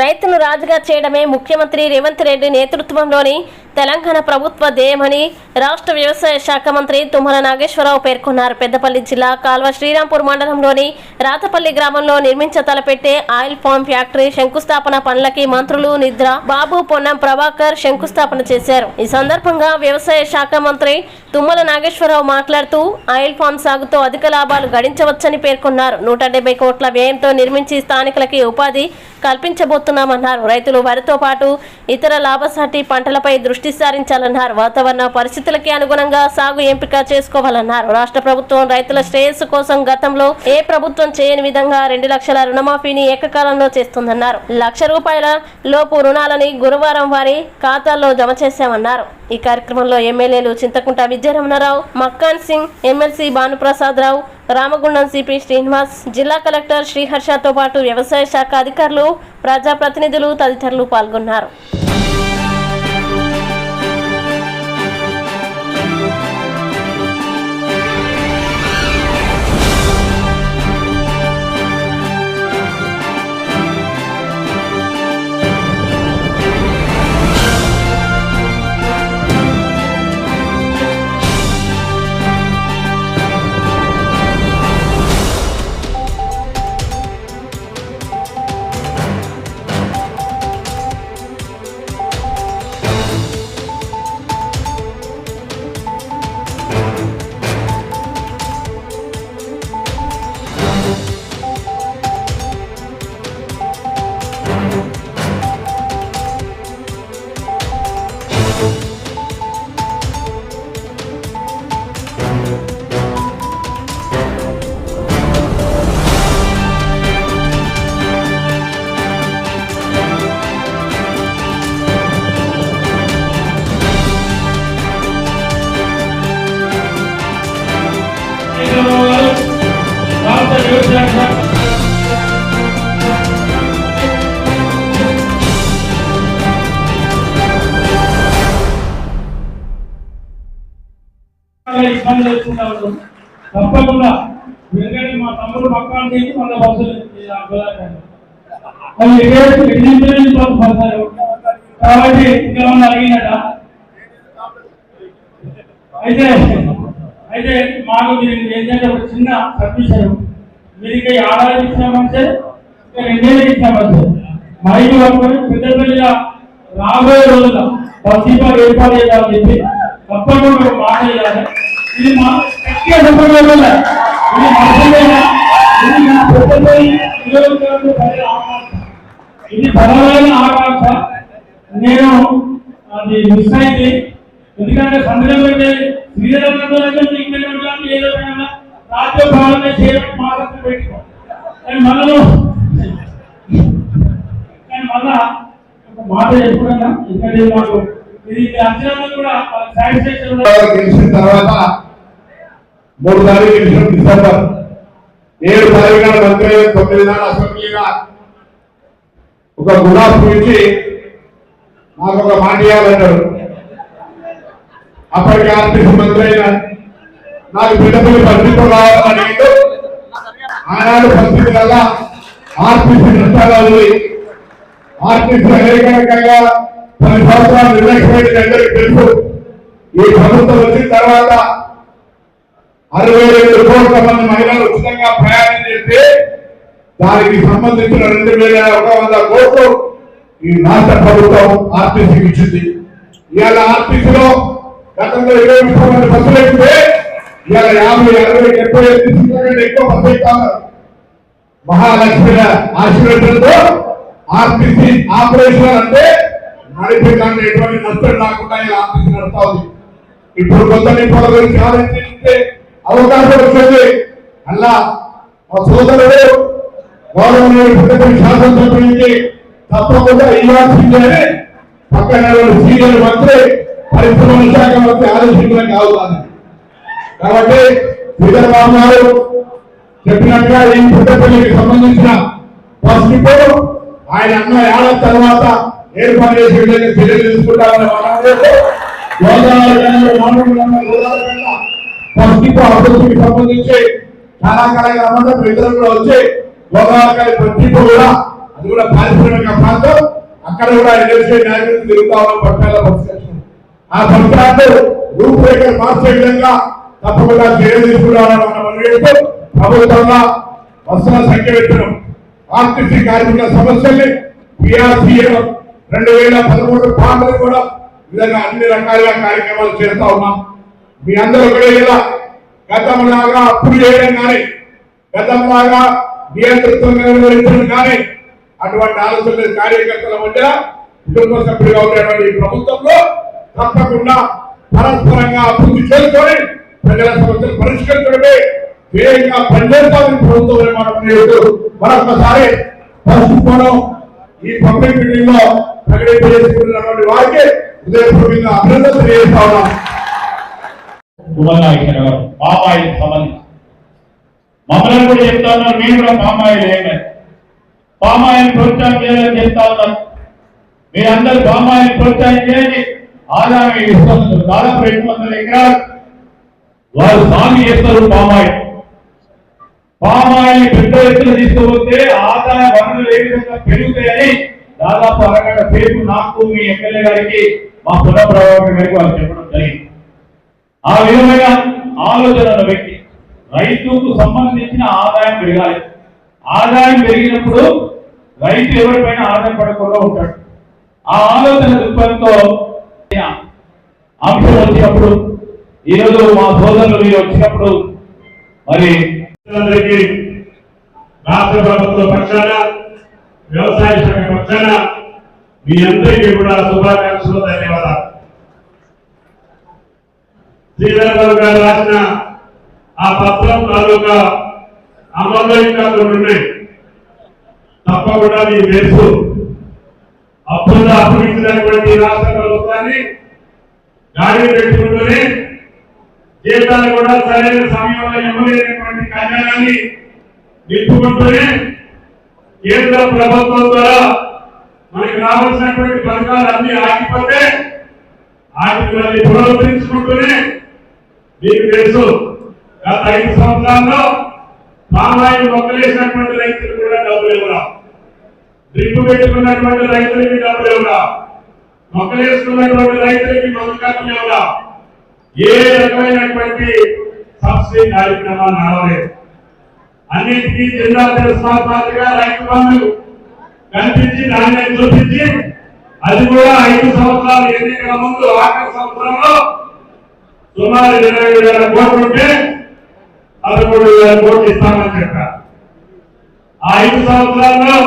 రైతును రాజుగా చేయడమే ముఖ్యమంత్రి రేవంత్ రెడ్డి నేతృత్వంలోని తెలంగాణ ప్రభుత్వ ధ్యేయమని రాష్ట్ర వ్యవసాయ శాఖ మంత్రి తుమ్మల నాగేశ్వరరావు పేర్కొన్నారు. పెద్దపల్లి జిల్లా కాల్వ శ్రీరాంపూర్ మండలంలోని రాతపల్లి గ్రామంలో నిర్మించ తలపెట్టే ఆయిల్ ఫామ్ ఫ్యాక్టరీ శంకుస్థాపన పనులకి మంత్రులు నిద్ర బాబు పొన్నం ప్రభాకర్ శంకుస్థాపన చేశారు. ఈ సందర్భంగా వ్యవసాయ శాఖ మంత్రి తుమ్మల నాగేశ్వరరావు మాట్లాడుతూ ఆయిల్ ఫామ్ సాగుతో అధిక లాభాలు గడించవచ్చని పేర్కొన్నారు. నూట కోట్ల వ్యయంతో నిర్మించి స్థానికులకి ఉపాధి చేయబోతున్నామన్నారు రైతులు వరితో పాటు ఇతర లాభసాటి పంటలపై దృష్టి సారించాలన్నారు. వాతావరణ పరిస్థితులకి అనుగుణంగా సాగు ఎంపిక చేసుకోవాలన్నారు. రాష్ట్ర ప్రభుత్వం రైతుల శ్రేయస్సు కోసం గతంలో ఏ ప్రభుత్వం చేయని విధంగా రెండు లక్షల రుణమాఫీని ఏకకాలంలో చేస్తుందన్నారు. లక్ష రూపాయల లోపు రుణాలని గురువారం వారి ఖాతాల్లో జమ చేశామన్నారు. ఈ కార్యక్రమంలో ఎమ్మెల్యేలు చింతకుంట విద్యారమణరావు మక్కాన్ సింగ్ ఎమ్మెల్సీ భానుప్రసాద్ రావు రామగుండం సిపి శ్రీనివాస్ జిల్లా కలెక్టర్ శ్రీహర్షతో పాటు వ్యవసాయ శాఖ అధికారులు ప్రజాప్రతినిధులు తదితరులు పాల్గొన్నారు. ఇబ్బంది లేకుండా ఉంటాం. తప్పకుండా ఎందుకంటే మా తమ్ముడు పక్కన చేసి మన బస్సులు అది కాబట్టి ఇంకేమన్నా అడిగినట అయితే అయితే మాకు దీనికి ఏంటంటే ఒక చిన్న సబ్మిషన్. మీరు ఆదాయం ఇచ్చామంటే ఇంకా రెండేళ్ళు ఇచ్చామంటే మైకి పట్టుకొని పెద్దపల్లిగా రాబోయే రోజుల బస్సీపా ఏర్పాటు చేయాలని చెప్పి తప్పకుండా ఒక మాట చేయాలి. ఇది మా గట్టిగా చెప్పడం వల్ల ఇది మనసులేనా ఇది నియోజకవర్గ ఇది బలమైన ఆకాంక్ష. నేను అది మిస్ అయింది ఎందుకంటే సందేహం పెట్టి శ్రీరంగంలో ఏదో రాజ్య భావన చేయడం మాత్రం పెట్టుకో. కానీ మనలో కానీ మళ్ళా మాట ఎప్పుడన్నా ఇక్కడ మాకు ఇది అంచనా కూడా సాటిస్ఫాక్షన్ గెలిచిన తర్వాత మూడు తారీఖు డిసెంబర్ ఏడు తారీఖున మంత్రి తొమ్మిది నాడు అసెంబ్లీగా ఒక గులాబ్ ఇచ్చి నాకు ఒక మాట ఇవ్వాలన్నాడు అప్పటికి ఆర్టీసీ మంత్రి అయినా నాకు పిల్లపల్లి పరిస్థితులు రావాలని ఆనాడు పరిస్థితి వల్ల ఆర్టీసీ నష్టాలు ఆర్టీసీ అనేకంగా పది సంవత్సరాలు నిర్లక్ష్యమైన అందరికీ తెలుసు. ఈ ప్రభుత్వం వచ్చిన తర్వాత అరవై రెండు కోట్ల మంది మహిళలు ఉచితంగా ప్రయాణం చేస్తే దానికి సంబంధించిన రెండు వేల ఒక వంద కోట్లు ఈ రాష్ట్ర ప్రభుత్వం ఆర్టీసీకి ఇచ్చింది. ఇవాళ ఆర్టీసీలో గతంలో ఇరవై ముప్పై మంది బస్సులు ఎక్కితే ఇవాళ యాభై అరవై డెబ్బై ఎనిమిది కంటే ఎక్కువ బస్సు ఎక్కుతారు మహాలక్ష్మి ఆశీర్వచనంతో ఆర్టీసీ ఆపరేషన్ అంటే నడిపేదాన్ని ఎటువంటి నష్టం రాకుండా ఇలా ఆర్టీసీ నడుస్తా ఉంది. ఇప్పుడు కొత్త నిపుణుల గురించి ఆలోచిస్తే అవకాశం వచ్చింది అలా మా సోదరుడు గౌరవనీయుడు పెద్దపల్లి శాసనసభ్యునికి తప్పకుండా ఇవ్వాల్సిందే పక్కన సీనియర్ మంత్రి పరిశ్రమల శాఖ మంత్రి ఆలోచించడం కావుతుంది కాబట్టి శ్రీధరబాబు గారు చెప్పినట్టుగా ఈ పుట్టపల్లికి సంబంధించిన ఫస్ట్ ఇప్పుడు ఆయన అన్న ఏడాది తర్వాత ఏర్పాటు చేసే విధంగా చర్యలు తీసుకుంటామని మనం గోదావరి గంగ, గోదావరి గంగ, ఫస్ట్ సంబంధించి చాలా కార్యక్రమాలు రమ్మంటే కూడా వచ్చి గోదావరి గారి ప్రతిభ కూడా అది కూడా పారిశ్రామిక ప్రాంతం అక్కడ కూడా ఎన్ఎస్ఏ నాయకులు తిరుగుతా ఉన్న పట్టాల పరిష్కరించడం ఆ పరిసరాలు రూపురేఖలు మార్చే విధంగా తప్పకుండా చర్యలు తీసుకురావాలని మనం ప్రభుత్వంగా వస్తున్న సంఖ్య పెట్టడం. ఆర్టీసీ కార్మికుల సమస్యల్ని పిఆర్సీఏ రెండు వేల పదమూడు పాటలు కూడా విధంగా అన్ని రకాలుగా కార్యక్రమాలు చేస్తా ఉన్నాం. మీ అందరూ ఒకటే కదా గతంలాగా అప్పులు చేయడం కానీ గతంలాగా నియంతృత్వం నిర్వహించడం కానీ అటువంటి ఆలోచనలు కార్యకర్తల మధ్య కుటుంబ సభ్యులుగా ఉండేటువంటి ప్రభుత్వంలో తప్పకుండా పరస్పరంగా అభివృద్ధి చేసుకొని ప్రజల సమస్యలు పరిష్కరించడమే ధ్యేయంగా పనిచేస్తామని ప్రభుత్వం మనం నేడు మరొకసారి పసుపుకోవడం ఈ పబ్లిక్ మీటింగ్లో ప్రకటింపజేసుకుంటున్నటువంటి వారికి హృదయపూర్వకంగా అభినందన తెలియజేస్తా ఉన్నాం. సువర్ణాక్షర గారు పామాయిల్ సంబంధించి. మమ్మల్ని కూడా చెప్తా ఉన్నారు మీరు కూడా పామాయిల్ వేయండి పామాయిల్ ప్రోత్సాహం చేయాలని చెప్తా ఉన్నారు. మీరందరూ పామాయిల్ ప్రోత్సాహం చేయండి ఆదాయం ఇస్తున్నారు దాదాపు రెండు వందల ఎకరాలు. వారు సాగు చేస్తారు పామాయిల్ పామాయిల్ పెద్ద ఎత్తున తీసుకుపోతే ఆదాయ వనరులు ఏ విధంగా పెరుగుతాయని దాదాపు అరగంట సేపు నాకు మీ ఎమ్మెల్యే గారికి మా పునఃప్రభావం గారికి వారు చెప్పడం జరిగింది. ఆ విధమైన ఆలోచన వ్యక్తి రైతుకు సంబంధించిన ఆదాయం పెరగాలి. ఆదాయం పెరిగినప్పుడు రైతు ఎవరిపైన ఆధారపడకుండా ఉంటాడు. ఆ ఆలోచన దృక్పథంతో అంశం వచ్చినప్పుడు ఈరోజు మా సోదరులు మీరు వచ్చినప్పుడు మరి రాష్ట్ర ప్రభుత్వ పక్షాన వ్యవసాయ శాఖ పక్షాన మీ అందరికీ కూడా శుభాకాంక్షలు ధన్యవాదాలు. శ్రీధరరావు గారు రాసిన ఆ పత్రం తాలూకా అమల్లో ఇంకా కొన్ని ఉన్నాయి. తప్పకుండా మీకు తెలుసు అప్పుల్లో అప్పగించినటువంటి రాష్ట్ర ప్రభుత్వాన్ని గాడి పెట్టుకుంటూనే జీతాలు కూడా సరైన సమయంలో ఇవ్వలేనటువంటి కళ్యాణాన్ని నింపుకుంటూనే కేంద్ర ప్రభుత్వం ద్వారా మనకి రావాల్సినటువంటి పథకాలు అన్ని ఆగిపోతే వాటిని మళ్ళీ పునరుద్ధరించుకుంటూనే మీకు తెలుసు గత ఐదు సంవత్సరాల్లో పామాయిల్ మొక్కలేసినటువంటి రైతులు కూడా డబ్బులు ఇవ్వరా? డ్రిప్ పెట్టుకున్నటువంటి రైతులకి డబ్బులు ఇవ్వరా? మొక్కలేసుకున్నటువంటి రైతులకి మొక్కలు ఇవ్వరా? ఏ రకమైనటువంటి సబ్సిడీ కార్యక్రమాలు నడవలేదు అన్నిటికీ జిల్లా తెలుసుకోవాలిగా రైతు బంధు కనిపించి దాన్ని చూపించి అది కూడా ఐదు సంవత్సరాలు ఎన్నికల ముందు ఆఖరి సంవత్సరంలో సుమారు ఇరవై వేల కోట్లు ఉంటే పదమూడు వేల కోట్లు ఇస్తామని చెప్పారు. ఆ ఐదు సంవత్సరాల్లో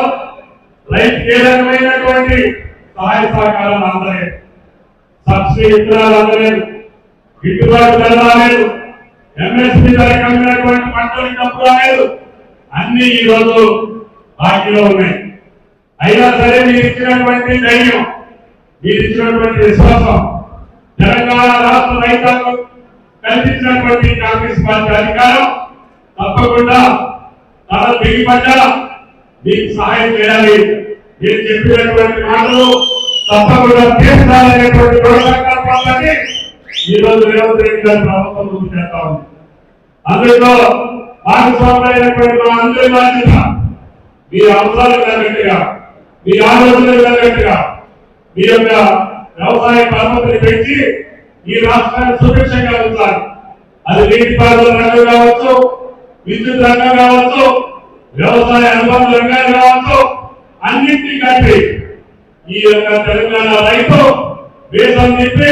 రైతుకి ఏ రకమైనటువంటి సహాయ సహకారం అందలేదు. సబ్సిడీ విత్తనాలు అందలేదు. గిట్టుబాటు ధర రాలేదు. ఎంఎస్పీ ధర కలిగినటువంటి పంటలు డబ్బు రాలేదు. అన్ని ఈ రోజు బాకీలో ఉన్నాయి. అయినా సరే మీరు ఇచ్చినటువంటి ధైర్యం మీరు ఇచ్చినటువంటి విశ్వాసం తెలంగాణ రాష్ట్ర రైతాంగం కల్పించినటువంటి కాంగ్రెస్ పార్టీ అధికారం తప్పకుండా తన దిగిపడ్డ మీకు సహాయం చేయాలి. నేను చెప్పినటువంటి మాటలు తప్పకుండా తీర్చాలనేటువంటి దృఢ సంకల్పాలని ఈ రోజు రేవంత్ రెడ్డి గారి ప్రభుత్వం ముందు చేస్తా ఉంది. అందులో భాగస్వామైనటువంటి మా అందరి బాధ్యత మీ అవసరాలు తగ్గట్టుగా మీ ఆలోచనలు తగ్గట్టుగా మీ యొక్క వ్యవసాయ పద్ధతిని పెంచి ఈ రాష్ట్రాన్ని సుభిక్షంగా ఉంచాలి. అది నీటిపారుదల రంగం కావచ్చు విద్యుత్ రంగం కావచ్చు వ్యవసాయ అనుబంధ రంగాలు కావచ్చు అన్నింటినీ కలిపి ఈ యొక్క తెలంగాణ రైతు దేశం చెప్పి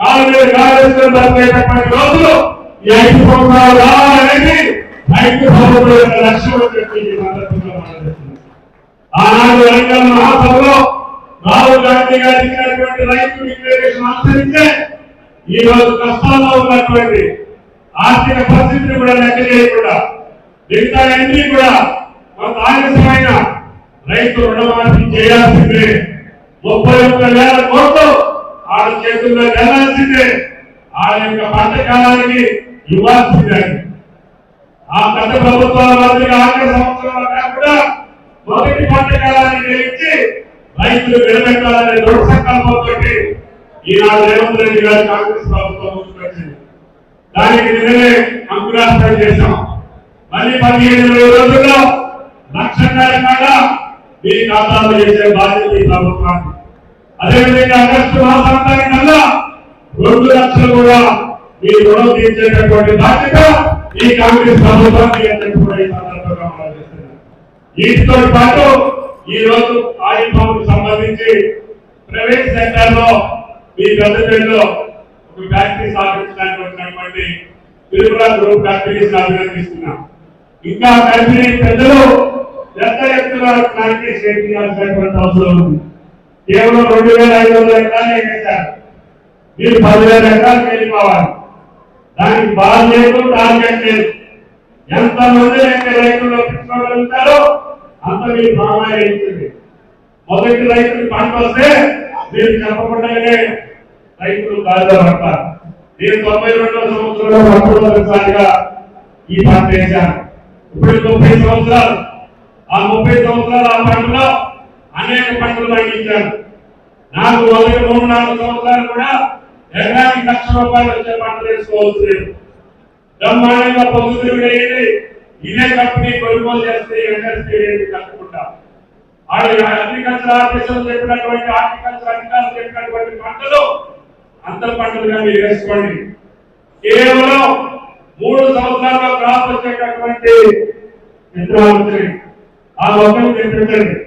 కాలు మీద కాలేశ్వరం బతికేటటువంటి రోజులు ఈ ఐదు సంవత్సరాలు రావాలనేది రైతు ప్రభుత్వం యొక్క లక్ష్యం ఆనాడు రంగం మహాసభలో రాహుల్ గాంధీ గారు ఇచ్చినటువంటి రైతు డిక్లరేషన్ అనుసరిస్తే ఈ రోజు కష్టాల్లో ఉన్నటువంటి ఆర్థిక పరిస్థితిని కూడా లెక్క చేయకుండా మిగతా అన్ని కూడా కొంత ఆలస్యమైన రైతు రుణమాఫీ చేయాల్సిందే. ముప్పై ఒక్క వేల కోట్లు ఆడ చేతుల్లో వెళ్ళాల్సిందే ఆడ యొక్క పంట కాలానికి ఇవ్వాల్సిందే. ఆ గత ప్రభుత్వాల మాదిరిగా ఆఖరి సంవత్సరంలో కాకుండా మొదటి పంట కాలానికి ఇచ్చి రైతులు నిలబెట్టాలనే దృఢ సంకల్పంతో ఈనాడు రేవంత్ రెడ్డి గారు కాంగ్రెస్ ప్రభుత్వం వచ్చింది దానికి నిన్ననే అంకురాష్టం చేశాం. మళ్ళీ పదిహేను ఇరవై రోజుల్లో లక్షన్నర కాడ మీ ఖాతాలు చేసే బాధ్యత ఈ ప్రభుత్వాన్ని అదేవిధంగా ఆగస్టు మాసాంతానికల్లా రెండు లక్షలు కూడా మీ రుణం తీర్చేటటువంటి బాధ్యత ఈ కాంగ్రెస్ ప్రభుత్వానికి కూడా ఈ సందర్భంగా మనం వీటితో పాటు ఈ రోజు ఆయిల్ పంప్ సంబంధించి ప్రైవేట్ సెక్టర్లో మీ పెద్దపల్లిలో ఒక ఫ్యాక్టరీ స్థాపించడానికి వచ్చినటువంటి తిరుమల గ్రూప్ కంపెనీస్ అభినందిస్తున్నాం. ఇంకా కంపెనీ పెద్దలు పెద్ద ఎత్తున ఫ్యాక్టరీ చేయాల్సినటువంటి అవసరం ఉంది? కేవలం రెండు వేల ఐదు వందల ఎకరాలు వేశారు మీరు పదివేల ఎకరాలకు వెళ్ళిపోవాలి. దానికి బాధ లేదు టార్గెట్ లేదు. ఎంతమంది రైతులు ఒప్పించుకోగలుగుతారో అంత మీరు ప్రామాణించింది మొదటి రైతులు పంట వస్తే మీరు చెప్పకుండానే రైతులు బాధ నేను తొంభై రెండవ సంవత్సరంలో మొట్టమొదటిసారిగా ఈ పంట వేశాను. ఇప్పుడు ముప్పై సంవత్సరాలు. ఆ ముప్పై సంవత్సరాలు ఆ పంటలో అనేక పంటలు పండించాను. నాకు మొదటి మూడు నాలుగు సంవత్సరాలు కూడా ఎకరానికి లక్ష రూపాయలు వచ్చే పంట వేసుకోవచ్చు బ్రహ్మాండంగా పొందుతుడు ఇదే కంపెనీ కొనుగోలు చేస్తే ఇండస్ట్రీ ఏంటి కట్టుకుంటా. వాళ్ళు అగ్రికల్చర్ ఆఫీసర్ చెప్పినటువంటి హార్టికల్చర్ అధికారులు చెప్పినటువంటి పంటలు అంతర్ పంటలుగా మీరు వేసుకోండి. కేవలం మూడు సంవత్సరాల్లో క్రాప్ వచ్చేటటువంటి విత్తనాలు ఆ మొక్కలు తెప్పించండి.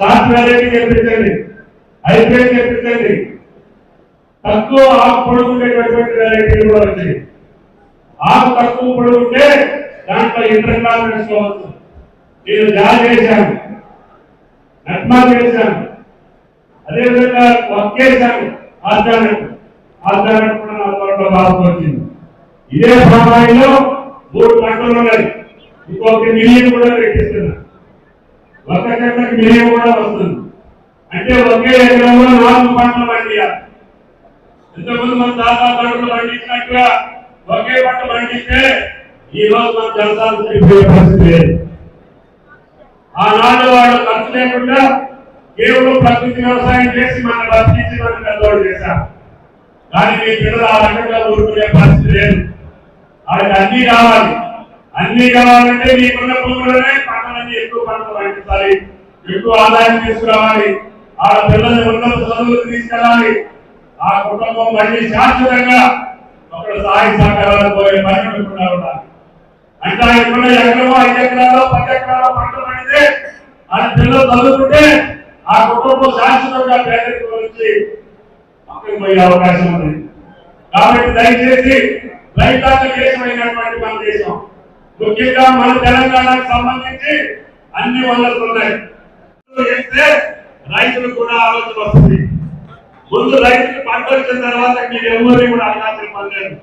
సాఫ్ట్వేర్ తెప్పించండి. హైబ్రిడ్ తెప్పించండి. తక్కువ ఆకు పొడుగు ఉండేటటువంటి వెరైటీలు కూడా వచ్చాయి. ఆకు తక్కువ పొడుగు ఉంటే దాంట్లో ఇంటర్ క్లాస్ వేసుకోవచ్చు నేను జారీ చేశాను నట్మా చేశాను అదేవిధంగా ఒక్కేశాను ఆర్గానిక్ ఆర్గానిక్ కూడా నా తోటలో బాగా వచ్చింది. ఇదే సమయంలో మూడు పంటలు ఉన్నాయి. ఇంకొక మిలియన్ కూడా పెట్టిస్తున్నా ఒక చెట్లకి మిలియన్ కూడా వస్తుంది. అంటే ఒకే ఎకరంలో నాలుగు పంటలు పండియాలి. ఇంతకుముందు మన దాదాపు పంటలు పండించినట్టుగా ఒకే పంట పండిస్తే ఈ రోజు మన జలసాలు సరిపోయే పరిస్థితి లేదు ఆనాడు వాళ్ళు ఖర్చు లేకుండా కేవలం ప్రకృతి వ్యవసాయం చేసి మన బతికించి మన పెద్దవాడు చేశారు. కానీ మీ పిల్లలు ఆ రకంగా ఊరుకునే పరిస్థితి లేదు. వాళ్ళకి అన్ని కావాలి. అన్ని కావాలంటే మీకున్న భూములనే పంటలన్నీ ఎక్కువ పంటలు పండించాలి. ఎక్కువ ఆదాయం తీసుకురావాలి. ఆ పిల్లల్ని ఉన్నత చదువులు తీసుకెళ్ళాలి. ఆ కుటుంబం మళ్ళీ శాశ్వతంగా ఒక సహాయ సహకారాలు పోయే పరిగణకుండా ఉండాలి. అంటే ఆయనకున్న ఎకరమో ఐదు ఎకరాల్లో పది ఎకరాల్లో పంట పండితే ఆ పిల్లలు చదువుకుంటే ఆ కుటుంబం శాశ్వతంగా పేదరికం నుంచి పక్కకు పోయే అవకాశం ఉంది. కాబట్టి దయచేసి రైతాంగ దేశమైనటువంటి మన దేశం. ముఖ్యంగా మన తెలంగాణకు సంబంధించి అన్ని వనరులు ఉన్నాయి. చేస్తే రైతులకు కూడా ఆలోచన వస్తుంది. ముందు రైతులు పంట వచ్చిన తర్వాత మీరు ఎవరిని కూడా ఆలోచన పడలేదు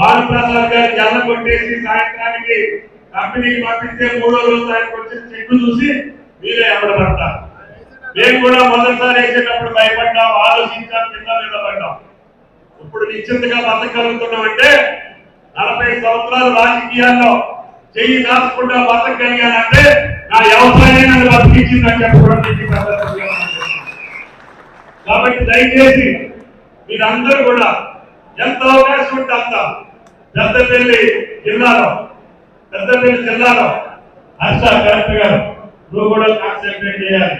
బాలు ప్రసాద్ గారు జల్ల కొట్టేసి సాయంత్రానికి కంపెనీకి పంపిస్తే మూడో రోజు ఆయనకు వచ్చిన చెక్కు చూసి మీరే ఎవడబడతారు మేము కూడా మొదటిసారి వేసేటప్పుడు భయపడ్డాం ఆలోచించాం కింద నిలబడ్డాం ఇప్పుడు నిశ్చింతగా బతకగలుగుతున్నామంటే నలభై సంవత్సరాలు రాజకీయాల్లో చెయ్యి దాచకుండా బతకగలిగానంటే నా వ్యవసాయం నన్ను బతికించిందని చెప్పడం కాబట్టి దయచేసి మీరందరూ కూడా ఎంత అవకాశం ఉంటే అంత పెద్దపల్లి జిల్లాలో పెద్దపల్లి జిల్లాలో హర్ష కలెక్టర్ గారు నువ్వు కూడా కాన్సన్ట్రేట్ చేయాలి.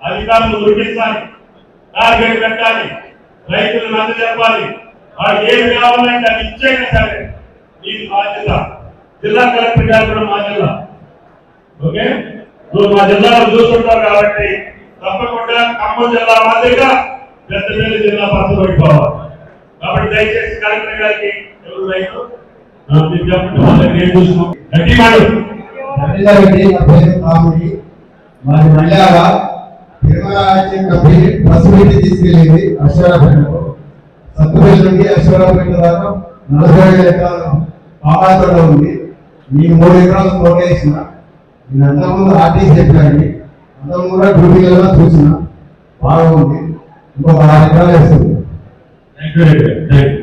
అధికారులు దొరికించాలి టార్గెట్ పెట్టాలి. రైతులు నచ్చ చెప్పాలి వాళ్ళు ఏమి కావాలంటే అది ఇచ్చేనా సరే. ఇది మా జిల్లా జిల్లా కలెక్టర్ గారు కూడా మా జిల్లా. ఓకే? నువ్వు మా జిల్లాలో చూస్తుంటావు కాబట్టి తప్పకుండా ఖమ్మం జిల్లా మాదిరిగా పెద్దపల్లి జిల్లా పచ్చబడిపోవాలి కాబట్టి దయచేసి కలెక్టర్ గారికి ఎవరు రైతు ఆ, బస్సు పెట్టి తీసుకెళ్ళింది అశ్వరాపేటకు సత్తుపల్లి నుండి అశ్వరాపేట దాకా నలభై ఐదు ఎకరాలు ఉంది నేను మూడు ఎకరాలు తోట నేను అంతకుముందు ఆర్టీసీ చెప్పాను అంతకుముందు కూడా డ్యూటీలలో చూసిన బాగుంది ఇంకొక ఆరు ఎకరాలు వేస్తుంది థ్యాంక్ యూ